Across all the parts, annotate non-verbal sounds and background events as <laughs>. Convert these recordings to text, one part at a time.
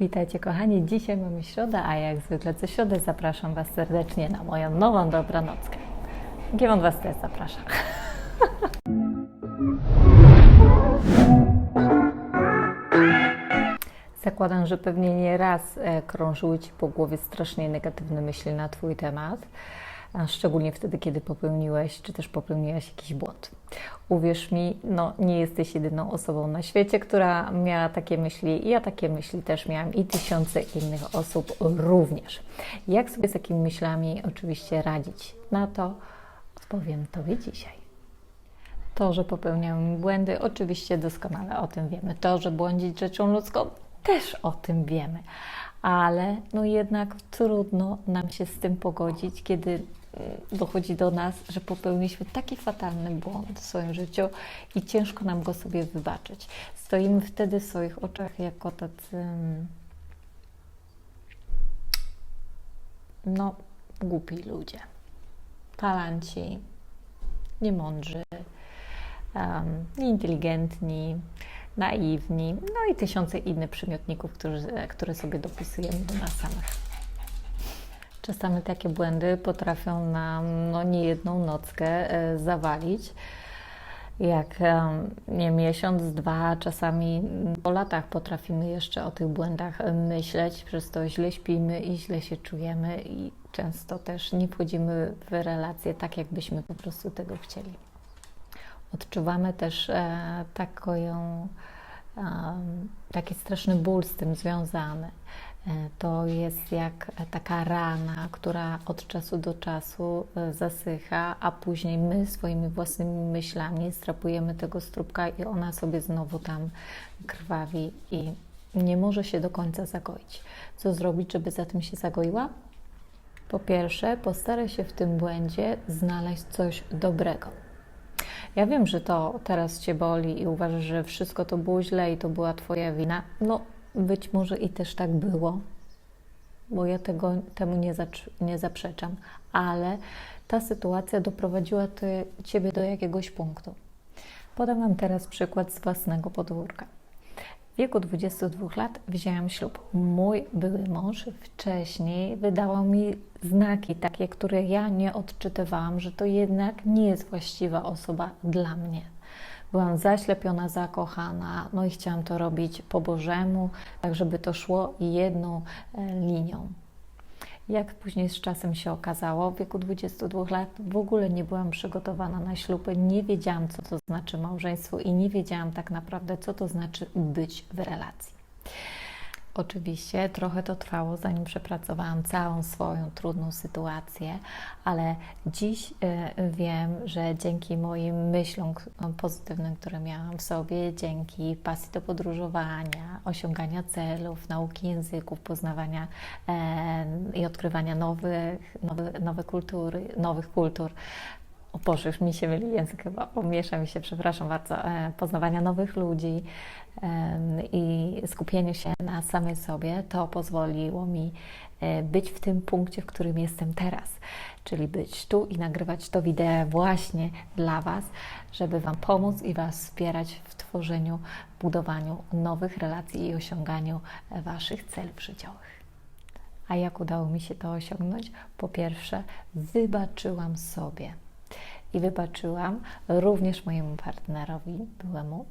Witajcie kochani, dzisiaj mamy środę, a jak zwykle co środę zapraszam Was serdecznie na moją nową dobranockę. Giewon Was też zaprasza. <laughs> Zakładam, że pewnie nie raz e, krążyły Ci po głowie strasznie negatywne myśli na Twój temat, a szczególnie wtedy, kiedy popełniłeś, czy też popełniłaś jakiś błąd. Uwierz mi, no nie jesteś jedyną osobą na świecie, która miała takie myśli. Ja takie myśli też miałam i tysiące innych osób również. Jak sobie z takimi myślami oczywiście radzić? Na to odpowiem Tobie dzisiaj. To, że popełniamy błędy, oczywiście doskonale o tym wiemy. To, że błądzić rzeczą ludzką, też o tym wiemy. Ale no jednak trudno nam się z tym pogodzić, kiedy dochodzi do nas, że popełniliśmy taki fatalny błąd w swoim życiu i ciężko nam go sobie wybaczyć. Stoimy wtedy w swoich oczach jako tacy mm, no głupi ludzie, talanci, niemądrzy, um, nieinteligentni, naiwni, no i tysiące innych przymiotników, które, które sobie dopisujemy do nas samych. Czasami takie błędy potrafią nam no, niejedną nockę e, zawalić. Jak e, nie miesiąc, dwa, czasami po latach potrafimy jeszcze o tych błędach myśleć, przez to źle śpimy i źle się czujemy i często też nie wchodzimy w relacje tak, jakbyśmy po prostu tego chcieli. Odczuwamy też e, taką, e, taki straszny ból z tym związany. E, to jest jak taka rana, która od czasu do czasu e, zasycha, a później my swoimi własnymi myślami strapujemy tego strubka i ona sobie znowu tam krwawi i nie może się do końca zagoić. Co zrobić, żeby za tym się zagoiła? Po pierwsze, postaraj się w tym błędzie znaleźć coś dobrego. Ja wiem, że to teraz Cię boli i uważasz, że wszystko to było źle i to była Twoja wina. No, być może i też tak było, bo ja tego, temu nie, nie zaprzeczam, ale ta sytuacja doprowadziła ty, Ciebie do jakiegoś punktu. Podam Wam teraz przykład z własnego podwórka. W wieku 22 lat wzięłam ślub. Mój były mąż wcześniej wydawał mi znaki takie, które ja nie odczytywałam, że to jednak nie jest właściwa osoba dla mnie. Byłam zaślepiona, zakochana, no i chciałam to robić po Bożemu, tak żeby to szło jedną e, linią. Jak później z czasem się okazało, w wieku 22 lat w ogóle nie byłam przygotowana na ślub, nie wiedziałam, co to znaczy małżeństwo i nie wiedziałam tak naprawdę, co to znaczy być w relacji. Oczywiście trochę to trwało, zanim przepracowałam całą swoją trudną sytuację, ale dziś e, wiem, że dzięki moim myślom pozytywnym, które miałam w sobie, dzięki pasji do podróżowania, osiągania celów, nauki języków, poznawania e, i odkrywania nowych, nowe, nowe kultury, nowych kultur, o Boże, już mi się myli język chyba, pomiesza mi się, przepraszam bardzo, e, poznawania nowych ludzi i skupieniu się na samej sobie, to pozwoliło mi e, być w tym punkcie, w którym jestem teraz, czyli być tu i nagrywać to wideo właśnie dla Was, żeby Wam pomóc i Was wspierać w tworzeniu, budowaniu nowych relacji i osiąganiu e, Waszych celów życiowych. A jak udało mi się to osiągnąć? Po pierwsze, wybaczyłam sobie i wybaczyłam również mojemu partnerowi byłemu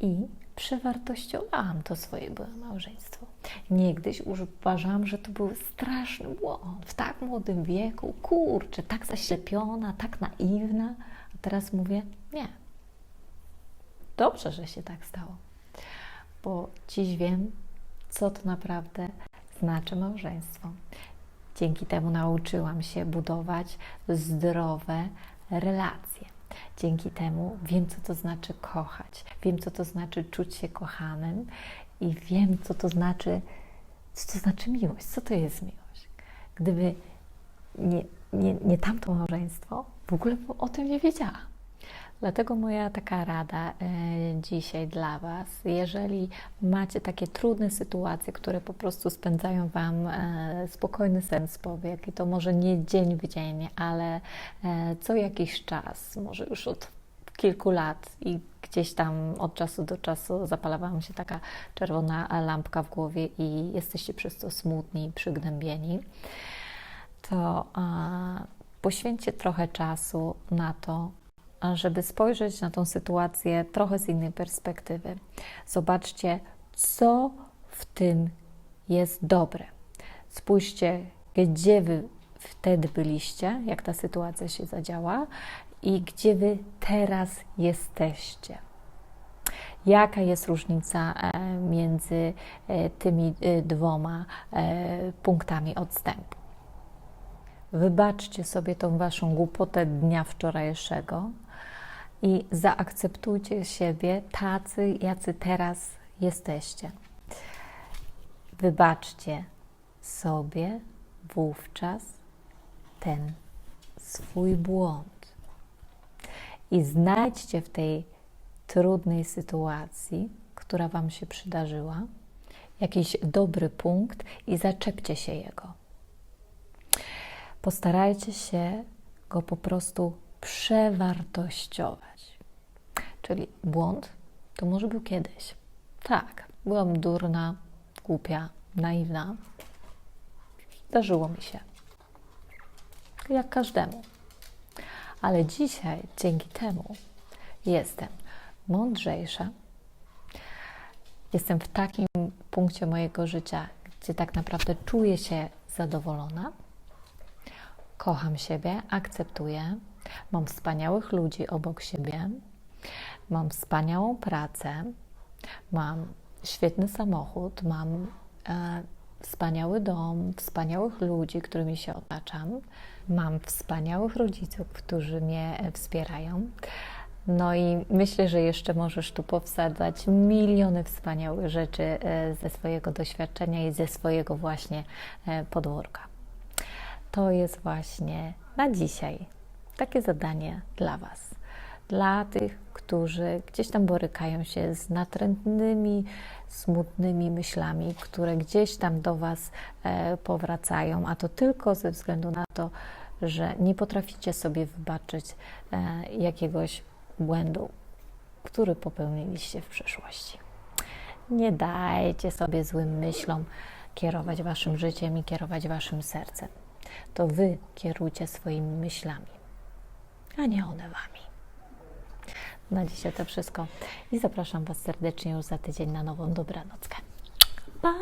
i przewartościowałam to swoje byłe małżeństwo. Niegdyś uważałam, że to był straszny błąd. W tak młodym wieku, kurczę, tak zaślepiona, tak naiwna. A teraz mówię, nie. Dobrze, że się tak stało. Bo dziś wiem, co to naprawdę znaczy małżeństwo. Dzięki temu nauczyłam się budować zdrowe relacje. Dzięki temu wiem, co to znaczy kochać, wiem, co to znaczy czuć się kochanym i wiem, co to znaczy, co to znaczy miłość, co to jest miłość. Gdyby nie, nie, nie tamto małżeństwo, w ogóle o tym nie wiedziałam. Dlatego moja taka rada e, dzisiaj dla Was, jeżeli macie takie trudne sytuacje, które po prostu spędzają Wam e, spokojny sens powiek, i to może nie dzień w dzień, ale e, co jakiś czas, może już od kilku lat i gdzieś tam od czasu do czasu zapalała mi się taka czerwona lampka w głowie i jesteście przez to smutni, przygnębieni, to poświęćcie trochę czasu na to, żeby spojrzeć na tą sytuację trochę z innej perspektywy. Zobaczcie, co w tym jest dobre. Spójrzcie, gdzie wy wtedy byliście, jak ta sytuacja się zadziała i gdzie wy teraz jesteście. Jaka jest różnica e, między e, tymi e, dwoma punktami odstępu? Wybaczcie sobie tą waszą głupotę dnia wczorajszego i zaakceptujcie siebie tacy, jacy teraz jesteście. Wybaczcie sobie wówczas ten swój błąd i znajdźcie w tej trudnej sytuacji, która Wam się przydarzyła, jakiś dobry punkt i zaczepcie się jego. Postarajcie się go po prostu przewartościować. Czyli błąd to może był kiedyś. Tak, byłam durna, głupia, naiwna. Zdarzyło mi się. Jak każdemu. Ale dzisiaj dzięki temu jestem mądrzejsza. Jestem w takim punkcie mojego życia, gdzie tak naprawdę czuję się zadowolona. Kocham siebie, akceptuję. Mam wspaniałych ludzi obok siebie. Mam wspaniałą pracę. Mam świetny samochód. Mam e, wspaniały dom, wspaniałych ludzi, którymi się otaczam. Mam wspaniałych rodziców, którzy mnie wspierają. No i myślę, że jeszcze możesz tu powsadzać miliony wspaniałych rzeczy e, ze swojego doświadczenia i ze swojego właśnie e, podwórka. To jest właśnie na dzisiaj takie zadanie dla Was. Dla tych, którzy gdzieś tam borykają się z natrętnymi, smutnymi myślami, które gdzieś tam do Was e, powracają, a to tylko ze względu na to, że nie potraficie sobie wybaczyć jakiegoś błędu, który popełniliście w przeszłości. Nie dajcie sobie złym myślom kierować waszym życiem i kierować waszym sercem. To wy kierujcie swoimi myślami, a nie one wami. Na dzisiaj to wszystko i zapraszam Was serdecznie już za tydzień na nową dobranockę. Pa!